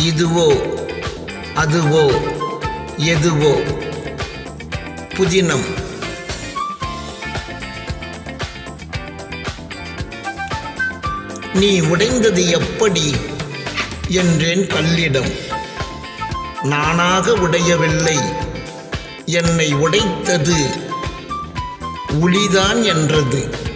இதுவோ அதுவோ எதுவோ. புதினம். நீ உடைந்தது எப்படி என்றேன் கல்லிடம் நானாக உடையவில்லை என்னை உடைத்தது உளிதான் என்றது.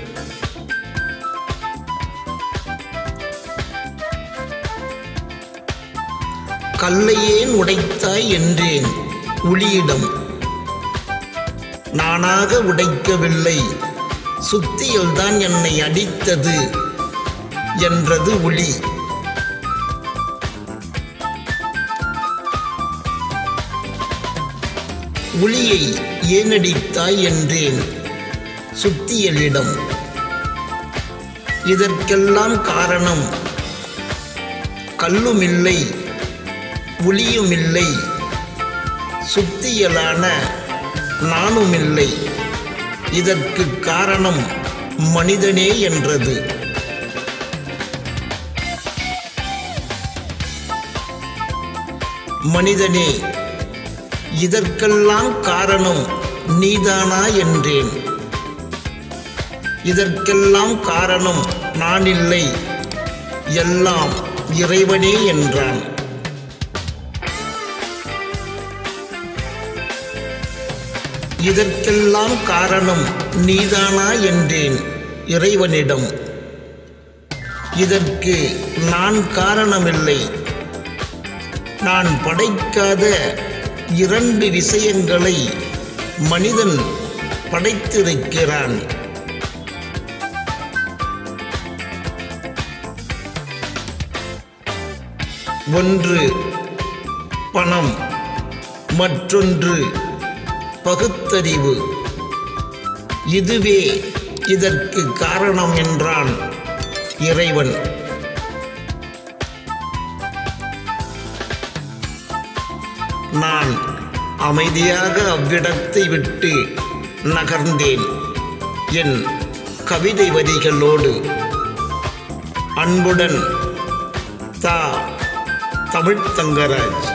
கல்லை ஏன் உடைத்தாய் என்றேன் உளியிடம் நானாக உடைக்கவில்லை. சுத்தியல்தான் என்னை அடித்தது என்றது உளி உளியை ஏனடித்தாய் என்றேன் சுத்தியலிடம். இதற்கெல்லாம் காரணம் கல்லுமில்லை. ஒளியுமில்லை சுத்தியலான நானுமில்லை. இதற்கு காரணம் மனிதனே என்றது. மனிதனே இதற்கெல்லாம் காரணம் நீதானா என்றேன். இதற்கெல்லாம் காரணம் நான் இல்லை எல்லாம் இறைவனே என்றான். இதற்கெல்லாம் காரணம் நீதானா என்றேன் இறைவனிடம். இதற்கு நான் காரணமில்லை. நான் படைக்காத இரண்டு விஷயங்களை மனிதன் படைத்திருக்கிறான். ஒன்று பணம் மற்றொன்று பகுத்தறிவு. இதுவே இதற்கு காரணம் என்றான் இறைவன். நான் அமைதியாக அவ்விடத்தை விட்டு நகர்ந்தேன். என் கவிதை வரிகளோடு அன்புடன் தா தமிழ்த்தங்கராஜ்